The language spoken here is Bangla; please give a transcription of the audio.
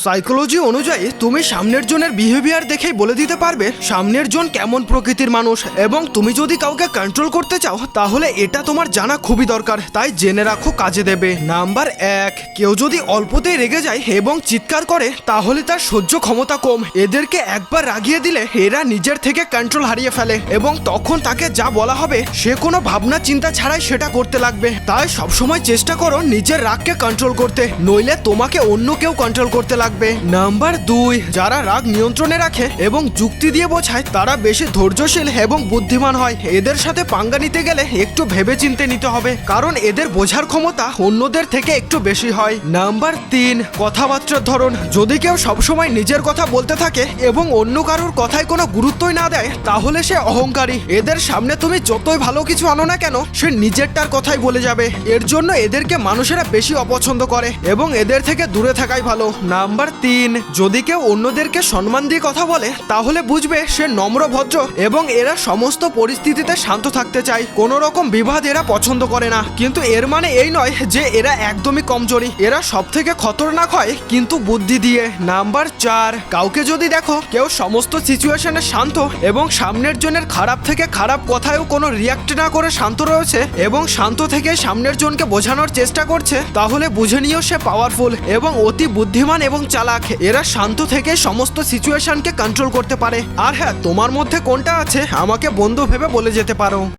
সাইকোলজি অনুযায়ী তুমি সামনের জনের বিহেভিয়ার দেখেই বলে দিতে পারবে সামনের জন কেমন প্রকৃতির মানুষ এবং তুমি যদি কাউকে কন্ট্রোল করতে চাও, তাহলে এটা তোমার জানা খুবই দরকার। তাই জেনে রাখো কাজে দেবে। নাম্বার এক, কেউ যদি অল্পতেই রেগে যায় এবং চিৎকার করে, তাহলে তার সহ্য ক্ষমতা কম। এদেরকে একবার রাগিয়ে দিলে এরা নিজের থেকে কন্ট্রোল হারিয়ে ফেলে এবং তখন তাকে যা বলা হবে, সে কোনো ভাবনা চিন্তা ছাড়াই সেটা করতে লাগবে। তাই সবসময় চেষ্টা করো নিজের রাগকে কন্ট্রোল করতে, নইলে তোমাকে অন্য কেউ কন্ট্রোল করতে লাগবে। নাম্বার দুই, যারা রাগ নিয়ন্ত্রণে রাখে এবং যুক্তি দিয়ে বোঝায়, তারা বেশি ধৈর্যশীল এবং বুদ্ধিমান হয়। এদের সাথে পাঙ্গা নিতে গেলে একটু ভেবে চিনতে নিতে হবে, কারণ এদের বোঝার ক্ষমতা অন্যদের থেকে একটু বেশি হয়। নাম্বার তিন, কথাবার্তার ধরন। যদি কেউ সবসময় নিজের কথা বলতে থাকে এবং অন্য কারোর কথায় কোনো গুরুত্বই না দেয়, তাহলে সে অহংকারী। এদের সামনে তুমি যতই ভালো কিছু আনো না কেন, সে নিজেরটার কথাই বলে যাবে। এর জন্য এদেরকে মানুষেরা বেশি অপছন্দ করে এবং এদের থেকে দূরে থাকাই ভালো। নাম্বার তিন, যদি কেউ অন্যদেরকে সম্মান দিয়ে কথা বলে, তাহলে বুঝবে সে নম্র, ভদ্র এবং এরা সমস্ত পরিস্থিতিতে শান্ত থাকতে চায়। কোনো রকম বিবাদ এরা পছন্দ করে না। কিন্তু এর মানে এই নয় যে এরা একদমই কমজোরি। এরা সব থেকে খতরনাক হয় কিন্তু বুদ্ধি দিয়ে। নাম্বার চার, কাউকে যদি দেখো, কেউ সমস্ত সিচুয়েশনে শান্ত এবং সামনের জনের খারাপ থেকে খারাপ কথায়ও কোনো রিয়াক্ট না করে শান্ত রয়েছে এবং শান্ত থেকে সামনের জনকে বোঝানোর চেষ্টা করছে, তাহলে বুঝে নিয়েও সে পাওয়ারফুল এবং অতি বুদ্ধিমান এবং চালাক, এরা শান্ত থেকে সমস্ত সিচুয়েশনকে কন্ট্রোল করতে পারে। আর হ্যাঁ তোমার মধ্যে কোনটা আছে? আমাকে বন্ধু ভেবে বলে যেতে পারো।